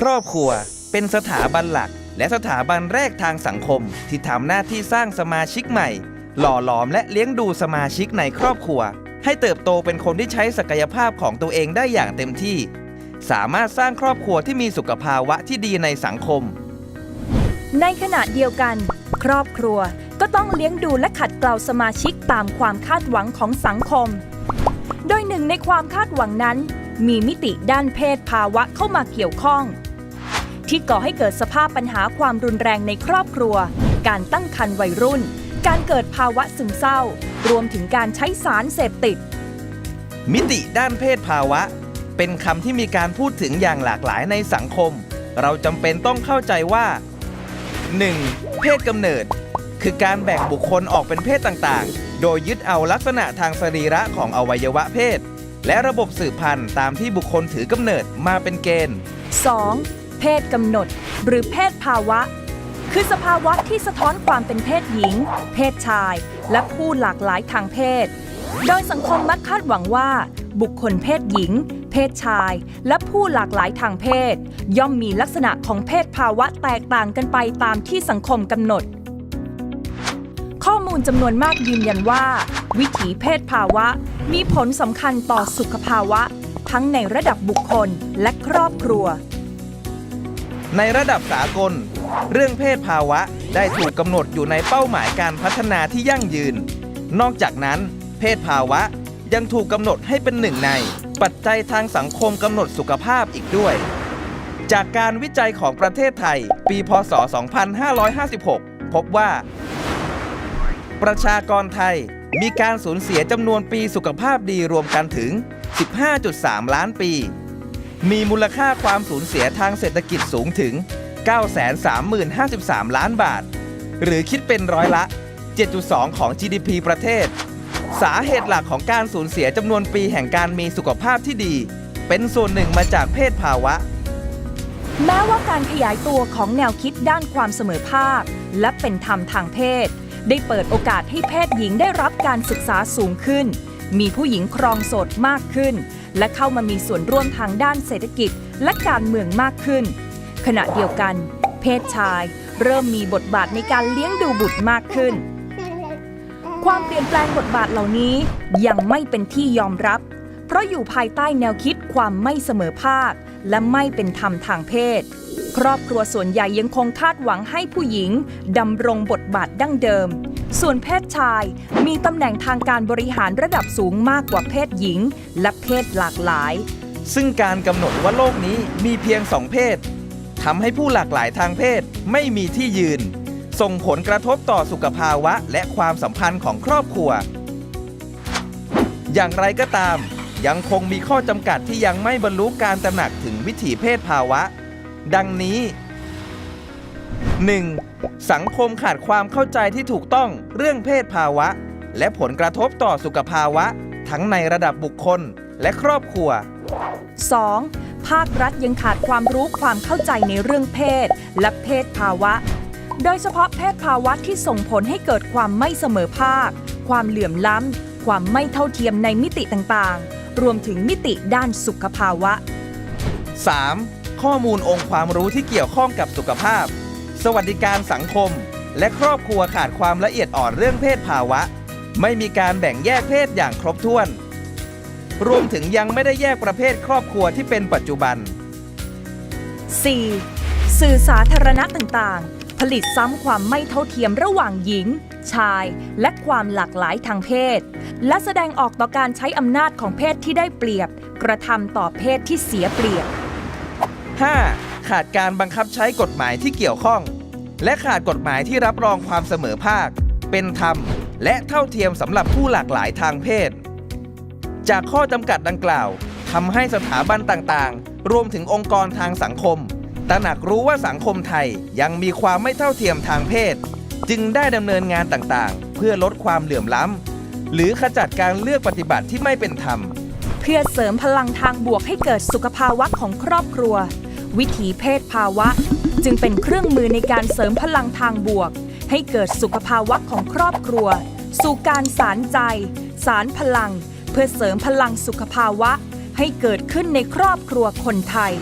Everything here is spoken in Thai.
ครอบครัวเป็นสถาบันหลัก และสถาบันแรกทางสังคม ที่ทำหน้าที่สร้างสมาชิกใหม่ หล่อหลอมและเลี้ยงดูสมาชิกในครอบครัว ให้เติบโตเป็นคนที่ใช้ศักยภาพของตัวเองได้อย่างเต็มที่ สามารถสร้างครอบครัวที่มีสุขภาวะที่ดีในสังคม ในขณะเดียวกัน ครอบครัวก็ต้องเลี้ยงดูและขัดเกลาสมาชิกตามความคาดหวังของสังคม โดยหนึ่งในความคาดหวังนั้น มีมิติด้านเพศภาวะเข้ามาเกี่ยวข้อง ที่ก่อให้เกิดสภาพปัญหาความรุนแรงในครอบครัว การตั้งครรภ์วัยรุ่น การเกิดภาวะซึมเศร้า รวมถึงการใช้สารเสพติด มิติด้านเพศภาวะ เป็นคำที่มีการพูดถึงอย่างหลากหลายในสังคม เราจำเป็นต้องเข้าใจว่า 1. เพศกำเนิด คือการแบ่งบุคคลออกเป็นเพศต่างๆ โดยยึดเอาลักษณะทางสรีระของอวัยวะเพศ และระบบสืบพันธุ์ตามที่บุคคลถือกำเนิดมาเป็นเกณฑ์ 2. เพศกำหนด หรือเพศภาวะ คือสภาวะที่สะท้อนความเป็นเพศหญิง เพศชาย และผู้หลากหลายทางเพศ โดยสังคมมักคาดหวังว่า บุคคลเพศหญิง เพศชาย และผู้หลากหลายทางเพศ ย่อมมีลักษณะของเพศภาวะแตกต่างกันไปตามที่สังคมกำหนด มูลจำนวนมากยืนยันว่า วิถีเพศภาวะ มีผลสำคัญต่อสุขภาวะ ทั้งในระดับบุคคลและครอบครัว ในระดับสากล เรื่องเพศภาวะได้ถูกกำหนดอยู่ในเป้าหมายการพัฒนาที่ยั่งยืน นอกจากนั้น เพศภาวะยังถูกกำหนดให้เป็นหนึ่งใน ปัจจัยทางสังคมกำหนดสุขภาพอีกด้วย จากการวิจัยของประเทศไทย ปี พศ 2556 พบว่า ประชากรไทยมีการสูญเสียจำนวนปีสุขภาพดีรวมกันถึง 15.3 ล้านปี มีมูลค่าความสูญเสียทางเศรษฐกิจสูงถึง 930,053 ล้านบาท หรือคิดเป็นร้อยละ 7.2 ของ GDP ประเทศ สาเหตุหลักของการสูญเสียจำนวนปีแห่งการมีสุขภาพที่ดี เป็นส่วนหนึ่งมาจากเพศภาวะ แม้ว่าการขยายตัวของแนวคิดด้านความเสมอภาค และเป็นธรรมทางเพศ ได้เปิดโอกาสให้เพศหญิงได้รับการศึกษาสูงขึ้น มีผู้หญิงครองโสดมากขึ้น และเข้ามามีส่วนร่วมทางด้านเศรษฐกิจและการเมืองมากขึ้น ขณะเดียวกัน เพศชายเริ่มมีบทบาทในการเลี้ยงดูบุตรมากขึ้น ความเปลี่ยนแปลงบทบาทเหล่านี้ยังไม่เป็นที่ยอมรับ เพราะอยู่ภายใต้แนวคิดความไม่เสมอภาค และไม่เป็นธรรมทางเพศ ครอบครัวส่วนใหญ่ยังคงคาดหวังให้ผู้หญิงดำรงบทบาทดั้งเดิม ส่วนเพศชายมีตำแหน่งทางการบริหารระดับสูงมากกว่าเพศหญิง และเพศหลากหลาย ซึ่งการกำหนดว่าโลกนี้มีเพียงสองเพศทำให้ผู้หลากหลายทางเพศไม่มีที่ยืน ส่งผลกระทบต่อสุขภาวะและความสัมพันธ์ของครอบครัว อย่างไรก็ตาม ยังคงมีข้อจำกัดที่ยังไม่บรรลุการตระหนักถึงวิถีเพศภาวะ ดังนี้ 1. สังคมขาดความเข้าใจที่ถูกต้องเรื่องเพศภาวะ และผลกระทบต่อสุขภาวะ ทั้งในระดับบุคคลและครอบครัว 2. ภาครัฐยังขาดความรู้ความเข้าใจในเรื่องเพศ และเพศภาวะ โดยเฉพาะเพศภาวะที่ส่งผลให้เกิดความไม่เสมอภาค ความเหลื่อมล้ำ ความไม่เท่าเทียมในมิติต่างๆ รวมถึงมิติด้านสุขภาวะ 3. ข้อมูลองค์ความรู้ที่เกี่ยวข้องกับสุขภาพ สวัสดิการสังคม และครอบครัวขาดความละเอียดอ่อนเรื่องเพศภาวะ ไม่มีการแบ่งแยกเพศอย่างครบถ้วน รวมถึงยังไม่ได้แยกประเภทครอบครัวที่เป็นปัจจุบัน 4. สื่อสาธารณะต่างๆ ผลิตซ้ำความไม่เท่าเทียมระหว่างหญิง ชาย และความหลากหลายทางเพศ และแสดงออกต่อการใช้อำนาจของเพศที่ได้เปรียบ กระทำต่อเพศที่เสียเปรียบ 5. ขาดการบังคับใช้กฎหมายที่เกี่ยวข้อง และขาดกฎหมายที่รับรองความเสมอภาค เป็นธรรม และเท่าเทียมสำหรับผู้หลากหลายทางเพศ จากข้อจำกัดดังกล่าวทำให้สถาบันต่างๆ รวมถึงองค์กรทางสังคม ตระหนักรู้ว่าสังคมไทยยังมีความไม่เท่าเทียมทางเพศ จึงได้ดำเนินงานต่างๆ เพื่อลดความเหลื่อมล้ำหรือขจัดการเลือกปฏิบัติที่ไม่เป็นธรรม เพื่อเสริมพลังทางบวกให้เกิดสุขภาวะของครอบครัว วิถีเพศภาวะ จึงเป็นเครื่องมือในการเสริมพลังทางบวก ให้เกิดสุขภาวะของครอบครัว สู่การสารใจ สารพลัง เพื่อเสริมพลังสุขภาวะ ให้เกิดขึ้นในครอบครัวคนไทย